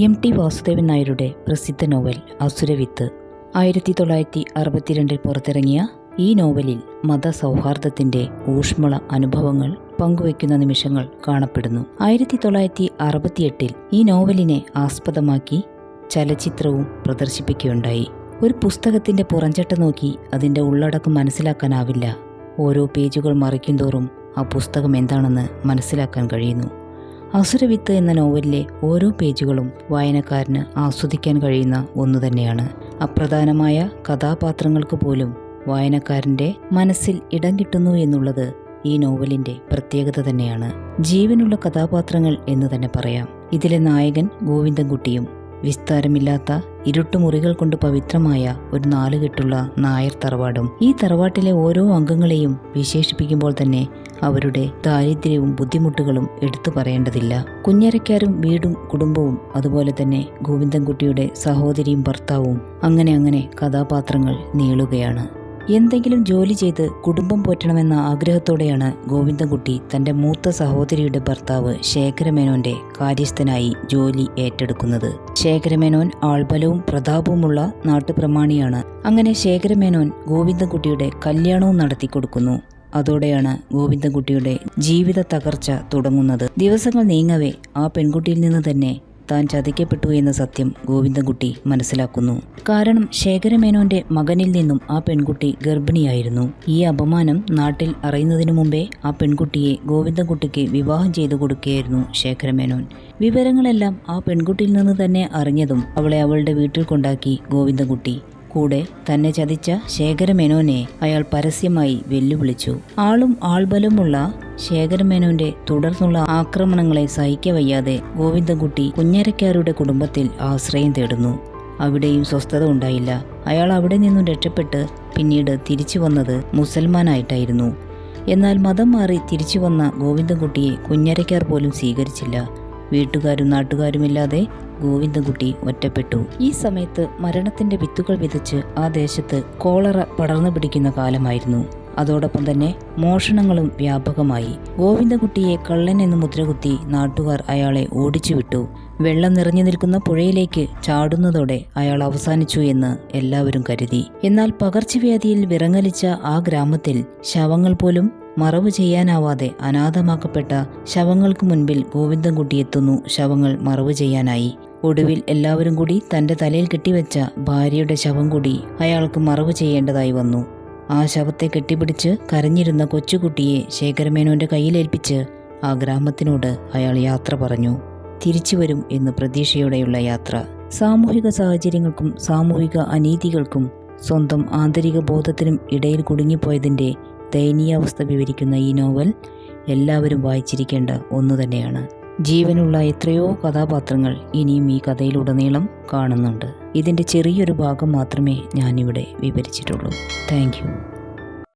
M T Vasudevan നായരുടെ പ്രസിദ്ധ novel Asuravithu ആയിരത്തി തൊള്ളായിരത്തി അറുപത്തിരണ്ടിൽ പുറത്തിറങ്ങിയ ഈ നോവലിൽ മത മതസൗഹാർദ്ദത്തിന്റെ ഊഷ്മള അനുഭവങ്ങൾ പങ്കുവയ്ക്കുന്ന നിമിഷങ്ങൾ കാണപ്പെടുന്നു. ആയിരത്തി തൊള്ളായിരത്തി അറുപത്തിയെട്ടിൽ ഈ നോവലിനെ ആസ്പദമാക്കി ചലച്ചിത്രവും പ്രദർശിപ്പിക്കുകയുണ്ടായി. ഒരു പുസ്തകത്തിന്റെ പുറംചട്ട നോക്കി അതിന്റെ ഉള്ളടക്കം മനസ്സിലാക്കാനാവില്ല. ഓരോ പേജുകൾ മറിക്കും തോറും ആ പുസ്തകം എന്താണെന്ന് മനസ്സിലാക്കാൻ കഴിയുന്നു. അസുരവിത്ത് എന്ന നോവലിലെ ഓരോ പേജുകളും വായനക്കാരന് ആസ്വദിക്കാൻ കഴിയുന്ന ഒന്നു തന്നെയാണ്. അപ്രധാനമായ കഥാപാത്രങ്ങൾക്ക് പോലും വായനക്കാരന്റെ മനസ്സിൽ ഇടം കിട്ടുന്നു എന്നുള്ളത് ഈ നോവലിന്റെ പ്രത്യേകത തന്നെയാണ്. ജീവനുള്ള കഥാപാത്രങ്ങൾ എന്ന് തന്നെ പറയാം. ഇതിലെ നായകൻ ഗോവിന്ദൻകുട്ടിയും വിസ്താരമില്ലാത്ത ഇരുട്ടുമുറികൾ കൊണ്ട് പവിത്രമായ ഒരു നാലുകെട്ടുള്ള നായർ തറവാടും. ഈ തറവാട്ടിലെ ഓരോ അംഗങ്ങളെയും വിശേഷിപ്പിക്കുമ്പോൾ തന്നെ അവരുടെ ദാരിദ്ര്യവും ബുദ്ധിമുട്ടുകളും എടുത്തു പറയേണ്ടതില്ല. കുഞ്ഞരക്കാരും വീടും കുടുംബവും അതുപോലെ തന്നെ ഗോവിന്ദൻകുട്ടിയുടെ സഹോദരിയും ഭർത്താവും അങ്ങനെ അങ്ങനെ കഥാപാത്രങ്ങൾ നീളുകയാണ്. എന്തെങ്കിലും ജോലി ചെയ്ത് കുടുംബം പോറ്റണമെന്ന ആഗ്രഹത്തോടെയാണ് ഗോവിന്ദൻകുട്ടി തന്റെ മൂത്ത സഹോദരിയുടെ ഭർത്താവ് ശേഖരമേനോന്റെ കാര്യസ്ഥനായി ജോലി ഏറ്റെടുക്കുന്നത്. ശേഖരമേനോൻ ആൾബലവും പ്രതാപവുമുള്ള നാട്ടുപ്രമാണിയാണ്. അങ്ങനെ ശേഖരമേനോൻ ഗോവിന്ദൻകുട്ടിയുടെ കല്യാണവും നടത്തി കൊടുക്കുന്നു. അതോടെയാണ് ഗോവിന്ദൻകുട്ടിയുടെ ജീവിത തകർച്ച തുടങ്ങുന്നത്. ദിവസങ്ങൾ നീങ്ങവേ ആ പെൺകുട്ടിയിൽ നിന്ന് തന്നെ താൻ ചതിക്കപ്പെട്ടു എന്ന സത്യം ഗോവിന്ദൻകുട്ടി മനസ്സിലാക്കുന്നു. കാരണം ശേഖരമേനോന്റെ മകനിൽ നിന്നും ആ പെൺകുട്ടി ഗർഭിണിയായിരുന്നു. ഈ അപമാനം നാട്ടിൽ അറിയുന്നതിനു മുമ്പേ ആ പെൺകുട്ടിയെ ഗോവിന്ദൻകുട്ടിക്ക് വിവാഹം ചെയ്തു കൊടുക്കുകയായിരുന്നു ശേഖരമേനോൻ. വിവരങ്ങളെല്ലാം ആ പെൺകുട്ടിയിൽ നിന്ന് തന്നെ അറിഞ്ഞതും അവളെ അവളുടെ വീട്ടിൽ കൊണ്ടാക്കി ഗോവിന്ദൻകുട്ടി. കൂടെ തന്നെ ചതിച്ച ശേഖരമേനോനെ അയാൾ പരസ്യമായി വെല്ലുവിളിച്ചു. ആളും ആൾബലമുള്ള ശേഖരമേനോന്റെ തുടർന്നുള്ള ആക്രമണങ്ങളെ സഹിക്കവയ്യാതെ ഗോവിന്ദൻകുട്ടി കുഞ്ഞരക്കാരുടെ കുടുംബത്തിൽ ആശ്രയം തേടുന്നു. അവിടെയും സ്വസ്ഥത ഉണ്ടായില്ല. അയാൾ അവിടെ നിന്നും രക്ഷപ്പെട്ട് പിന്നീട് തിരിച്ചു വന്നത് മുസൽമാനായിട്ടായിരുന്നു. എന്നാൽ മതം മാറി തിരിച്ചു വന്ന ഗോവിന്ദൻകുട്ടിയെ കുഞ്ഞരക്കാർ പോലും സ്വീകരിച്ചില്ല. വീട്ടുകാരും നാട്ടുകാരുമില്ലാതെ ഗോവിന്ദൻകുട്ടി ഒറ്റപ്പെട്ടു. ഈ സമയത്ത് മരണത്തിന്റെ വിത്തുകൾ വിതച്ച് ആ ദേശത്ത് കോളറ പടർന്നു പിടിക്കുന്ന കാലമായിരുന്നു. അതോടൊപ്പം തന്നെ മോഷണങ്ങളും വ്യാപകമായി. ഗോവിന്ദകുട്ടിയെ കള്ളൻ എന്ന് മുദ്രകുത്തി നാട്ടുകാർ അയാളെ ഓടിച്ചുവിട്ടു. വെള്ളം നിറഞ്ഞു നിൽക്കുന്ന പുഴയിലേക്ക് ചാടുന്നതോടെ അയാൾ അവസാനിച്ചു എന്ന് എല്ലാവരും കരുതി. എന്നാൽ പകർച്ചവ്യാധിയിൽ വിറങ്ങലിച്ച ആ ഗ്രാമത്തിൽ ശവങ്ങൾ പോലും മറവ് ചെയ്യാനാവാതെ അനാഥമാക്കപ്പെട്ട ശവങ്ങൾക്ക് മുൻപിൽ ഗോവിന്ദൻകുട്ടി എത്തുന്നു ശവങ്ങൾ മറവ് ചെയ്യാനായി. ഒടുവിൽ എല്ലാവരും കൂടി തന്റെ തലയിൽ കെട്ടിവെച്ച ഭാര്യയുടെ ശവം കൂടി അയാൾക്ക് മറവ് ചെയ്യേണ്ടതായി വന്നു. ആ ശവത്തെ കെട്ടിപ്പിടിച്ച് കരഞ്ഞിരുന്ന കൊച്ചുകുട്ടിയെ ശേഖരമേനോന്റെ കയ്യിലേൽപ്പിച്ച് ആ ഗ്രാമത്തിനോട് അയാൾ യാത്ര പറഞ്ഞു. തിരിച്ചു വരും എന്ന് പ്രതീക്ഷയോടെയുള്ള യാത്ര. സാമൂഹിക സാഹചര്യങ്ങൾക്കും സാമൂഹിക അനീതികൾക്കും സ്വന്തം ആന്തരിക ബോധത്തിനും ഇടയിൽ കുടുങ്ങിപ്പോയതിന്റെ ദയനീയാവസ്ഥ വിവരിക്കുന്ന ഈ നോവൽ എല്ലാവരും വായിച്ചിരിക്കേണ്ട ഒന്നു തന്നെയാണ്. ജീവനുള്ള എത്രയോ കഥാപാത്രങ്ങൾ ഇനിയും ഈ കഥയിലുടനീളം കാണുന്നുണ്ട്. ഇതിന്റെ ചെറിയൊരു ഭാഗം മാത്രമേ ഞാനിവിടെ വിവരിച്ചിട്ടുള്ളൂ. താങ്ക്